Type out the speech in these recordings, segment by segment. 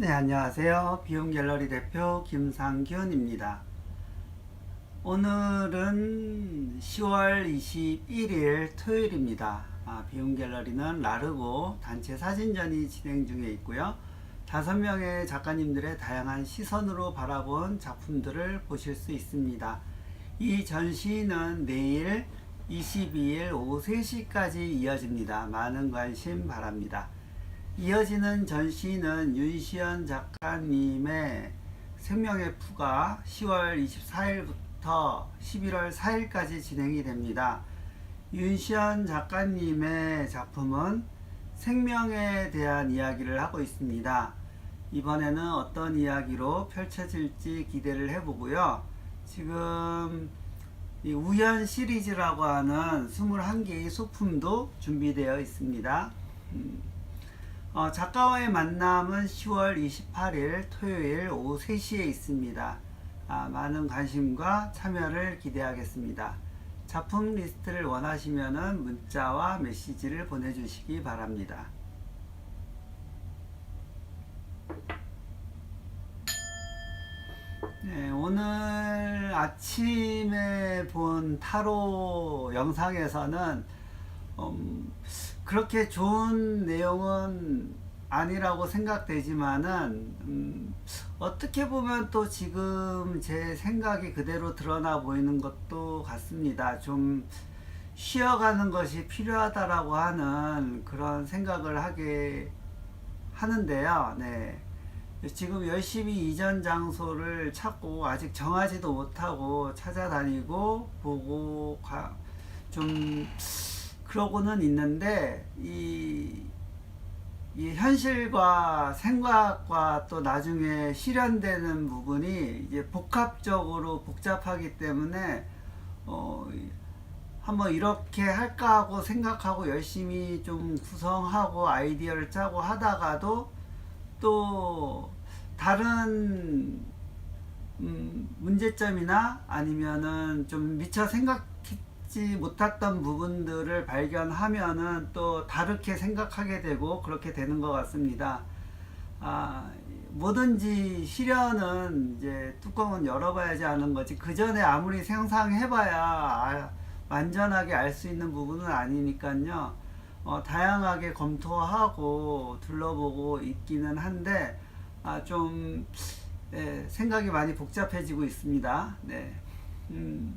네, 안녕하세요. 비용 갤러리 대표 김상균입니다. 오늘은 10월 21일 토요일입니다. 아, 비용 갤러리는 라르고 단체 사진전이 진행 중에 있고요. 다섯 명의 작가님들의 다양한 시선으로 바라본 작품들을 보실 수 있습니다. 이 전시는 내일 22일 오후 3시까지 이어집니다. 많은 관심 바랍니다. 이어지는 전시는 윤시연 작가님의 생명의 푸가 10월 24일부터 11월 4일까지 진행이 됩니다. 윤시연 작가님의 작품은 생명에 대한 이야기를 하고 있습니다. 이번에는 어떤 이야기로 펼쳐질지 기대를 해보고요. 지금 이 우연 시리즈라고 하는 21개의 소품도 준비되어 있습니다. 음, 어, 작가와의 만남은 10월 28일 토요일 오후 3시에 있습니다. 아, 많은 관심과 참여를 기대하겠습니다. 작품 리스트를 원하시면 문자와 메시지를 보내주시기 바랍니다. 네, 오늘 아침에 본 타로 영상에서는 음, 그렇게 좋은 내용은 아니라고 생각되지만은 음, 어떻게 보면 또 지금 제 생각이 그대로 드러나 보이는 것도 같습니다. 좀 쉬어가는 것이 필요하다라고 하는 그런 생각을 하게 하는데요. 네. 지금 열심히 이전 장소를 찾고 아직 정하지도 못하고 찾아다니고 보고 가, 좀 그러고는 있는데 이, 이 현실과 생각과 또 나중에 실현되는 부분이 이제 복합적으로 복잡하기 때문에 어, 한번 이렇게 할까 하고 생각하고 열심히 좀 구성하고 아이디어를 짜고 하다가도 또 다른 음, 문제점이나 아니면은 좀 미처 생각 했지 못했던 부분들을 발견하면은 또 다르게 생각하게 되고 그렇게 되는 것 같습니다. 아, 뭐든지 실현은 이제 뚜껑은 열어봐야지 하는 거지 그 전에 아무리 상상해봐야 아, 완전하게 알 수 있는 부분은 아니니까요. 어, 다양하게 검토하고 둘러보고 있기는 한데 아, 좀 예, 생각이 많이 복잡해지고 있습니다. 네. 음,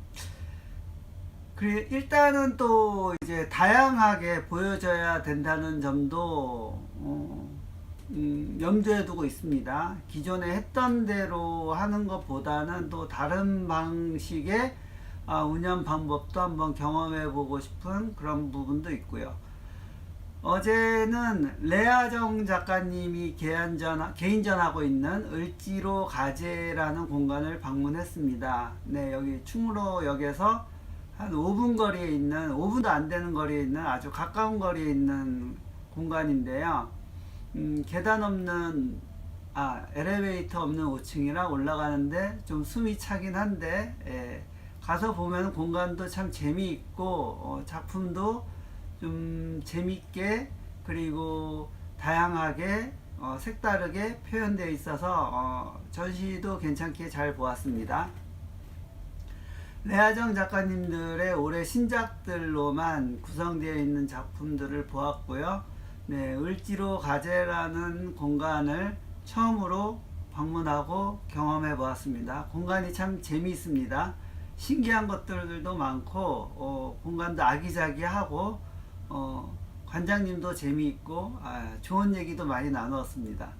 그래 일단은 또 이제 다양하게 보여져야 된다는 점도 어, 음, 염두에 두고 있습니다. 기존에 했던 대로 하는 것보다는 또 다른 방식의 아, 운영 방법도 한번 경험해 보고 싶은 그런 부분도 있고요. 어제는 레아정 작가님이 개인전, 개인전하고 있는 을지로 가재라는 공간을 방문했습니다. 네, 여기 충무로역에서 한 5분 거리에 있는, 5분도 안 되는 거리에 있는 아주 가까운 거리에 있는 공간인데요. 음, 계단 없는, 아, 엘리베이터 없는 5층이라 올라가는데 좀 숨이 차긴 한데, 예, 가서 보면 공간도 참 재미있고, 어, 작품도 좀 재밌게 그리고 다양하게 어, 색다르게 표현되어 있어서 어, 전시도 괜찮게 잘 보았습니다. 레아정 작가님들의 올해 신작들로만 구성되어 있는 작품들을 보았고요. 네, 을지로 가재라는 공간을 처음으로 방문하고 경험해 보았습니다. 공간이 참 재미있습니다. 신기한 것들도 많고 어, 공간도 아기자기하고 어, 관장님도 재미있고 아, 좋은 얘기도 많이 나누었습니다.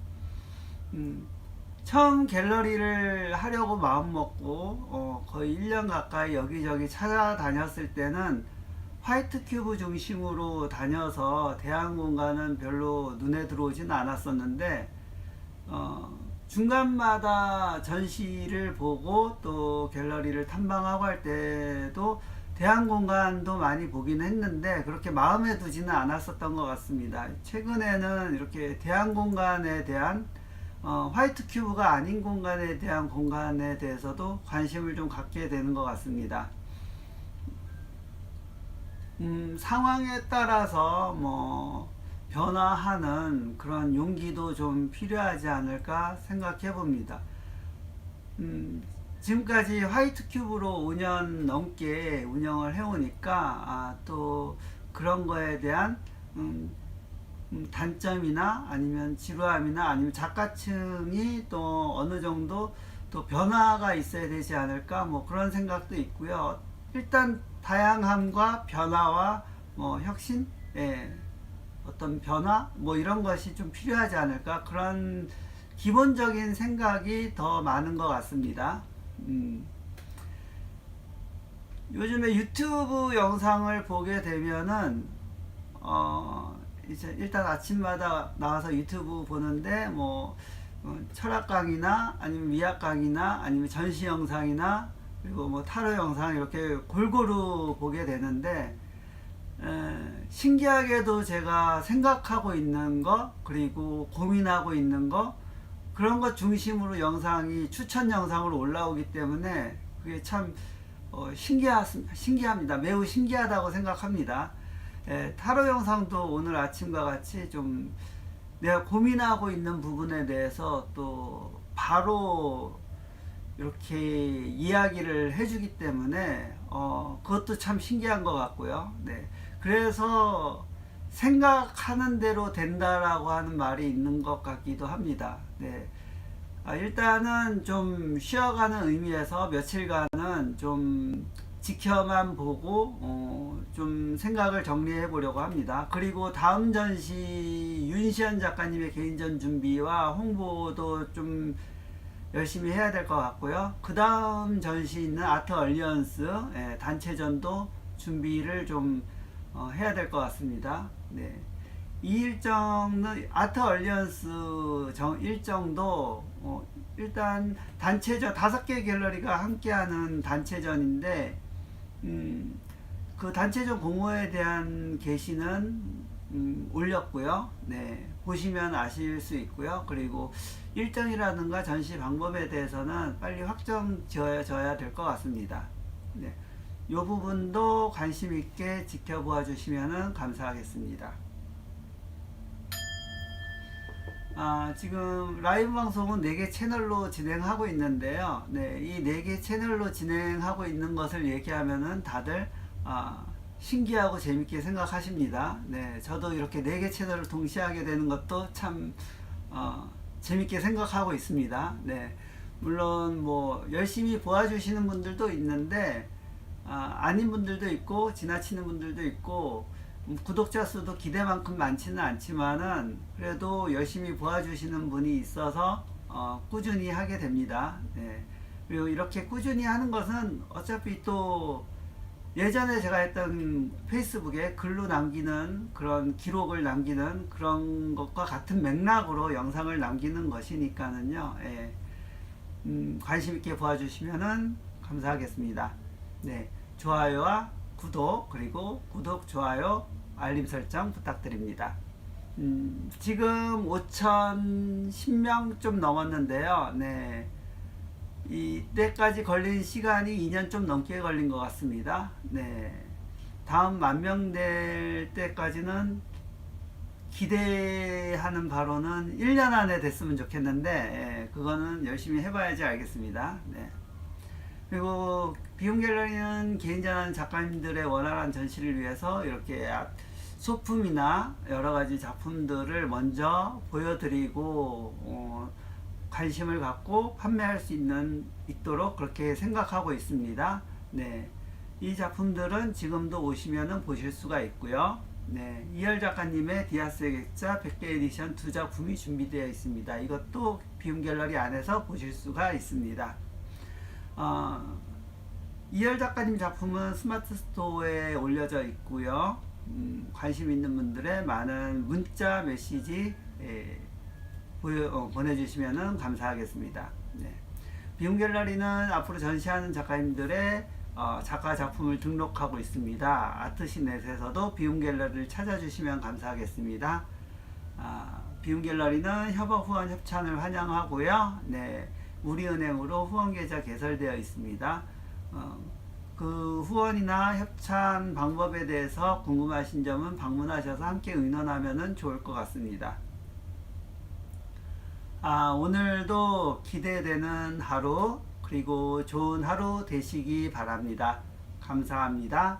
음, 처음 갤러리를 하려고 마음먹고 어, 거의 1년 가까이 여기저기 찾아다녔을 때는 화이트 큐브 중심으로 다녀서 대한 공간은 별로 눈에 들어오진 않았었는데 어, 중간마다 전시를 보고 또 갤러리를 탐방하고 할 때도 대한 공간도 많이 보긴 했는데 그렇게 마음에 두지는 않았었던 것 같습니다. 최근에는 이렇게 대한 공간에 대한 어, 화이트 큐브가 아닌 공간에 대한 공간에 대해서도 관심을 좀 갖게 되는 것 같습니다. 음, 상황에 따라서 뭐 변화하는 그런 용기도 좀 필요하지 않을까 생각해 봅니다. 음, 지금까지 화이트 큐브로 5년 넘게 운영을 해오니까 아, 또 그런 거에 대한 음, 음, 단점이나 아니면 지루함이나 아니면 작가층이 또 어느 정도 또 변화가 있어야 되지 않을까 뭐 그런 생각도 있고요. 일단 다양함과 변화와 뭐 혁신, 예, 어떤 변화 뭐 이런 것이 좀 필요하지 않을까 그런 기본적인 생각이 더 많은 것 같습니다. 음. 요즘에 유튜브 영상을 보게 되면은 어 이제 일단 아침마다 나와서 유튜브 보는데 뭐 어, 철학 강의나 아니면 미학 강의나 아니면 전시 영상이나 그리고 뭐 타로 영상 이렇게 골고루 보게 되는데 에, 신기하게도 제가 생각하고 있는 거 그리고 고민하고 있는 거 그런 것 중심으로 영상이 추천 영상으로 올라오기 때문에 그게 참 어, 신기하, 신기합니다. 매우 신기하다고 생각합니다. 에, 타로 영상도 오늘 아침과 같이 좀 내가 고민하고 있는 부분에 대해서 또 바로 이렇게 이야기를 해주기 때문에 어, 그것도 참 신기한 것 같고요. 네. 그래서 생각하는 대로 된다라고 하는 말이 있는 것 같기도 합니다. 네. 아, 일단은 좀 쉬어가는 의미에서 며칠간은 좀 지켜만 보고 어, 좀 생각을 정리해 보려고 합니다. 그리고 다음 전시 윤시현 작가님의 개인전 준비와 홍보도 좀 열심히 해야 될 것 같고요. 그 다음 전시 있는 아트 얼리언스 예, 단체전도 준비를 좀 어, 해야 될 것 같습니다. 네. 이 일정은 아트 얼리언스 정, 일정도 어, 일단 단체전 다섯 개 갤러리가 함께하는 단체전인데 음, 그 단체전 공모에 대한 게시는 음, 올렸고요. 네, 보시면 아실 수 있고요. 그리고 일정이라든가 전시 방법에 대해서는 빨리 확정 지어져야 될 것 같습니다. 네, 이 부분도 관심 있게 지켜보아 주시면 감사하겠습니다. 아, 지금 라이브 방송은 4개 채널로 진행하고 있는데요. 네, 이 4개 채널로 진행하고 있는 것을 얘기하면은 다들 아, 신기하고 재밌게 생각하십니다. 네, 저도 이렇게 4개 채널을 동시에 하게 되는 것도 참 어, 재밌게 생각하고 있습니다. 네, 물론 뭐 열심히 보아주시는 분들도 있는데 아, 아닌 분들도 있고 지나치는 분들도 있고 음, 구독자 수도 기대만큼 많지는 않지만은 그래도 열심히 보아주시는 분이 있어서 어, 꾸준히 하게 됩니다. 네. 그리고 이렇게 꾸준히 하는 것은 어차피 또 예전에 제가 했던 페이스북에 글로 남기는 그런 기록을 남기는 그런 것과 같은 맥락으로 영상을 남기는 것이니까는요. 예. 음, 관심 있게 보아주시면은 감사하겠습니다. 네. 좋아요와 구독 그리고 구독 좋아요 알림 설정 부탁드립니다. 음, 지금 5,010명 좀 넘었는데요. 네. 이때까지 걸린 시간이 2년 좀 넘게 걸린 것 같습니다. 네. 다음 만 명 될 때까지는 기대하는 바로는 1년 안에 됐으면 좋겠는데, 예, 그거는 열심히 해봐야지 알겠습니다. 네. 그리고 비용 갤러리는 개인전한 작가님들의 원활한 전시를 위해서 이렇게 아- 소품이나 여러 가지 작품들을 먼저 보여드리고 어, 관심을 갖고 판매할 수 있는 있도록 그렇게 생각하고 있습니다. 네, 이 작품들은 지금도 오시면은 보실 수가 있고요. 네, 이열 작가님의 디아스의 객자 100개 에디션 두 작품이 준비되어 있습니다. 이것도 비움 갤러리 안에서 보실 수가 있습니다. 어, 이열 작가님 작품은 스마트 스토어에 올려져 있고요. 음, 관심 있는 분들의 많은 문자 메시지 예, 보여, 어, 보내주시면 감사하겠습니다. 네. 비움 갤러리는 앞으로 전시하는 작가님들의 어, 작가 작품을 등록하고 있습니다. 아트시넷에서도 비움 갤러리를 찾아주시면 감사하겠습니다. 아, 비움 갤러리는 협업 후원 협찬을 환영하고요. 네, 우리은행으로 후원 계좌 개설되어 있습니다. 어, 그 후원이나 협찬 방법에 대해서 궁금하신 점은 방문하셔서 함께 의논하면 좋을 것 같습니다. 아, 오늘도 기대되는 하루, 그리고 좋은 하루 되시기 바랍니다. 감사합니다.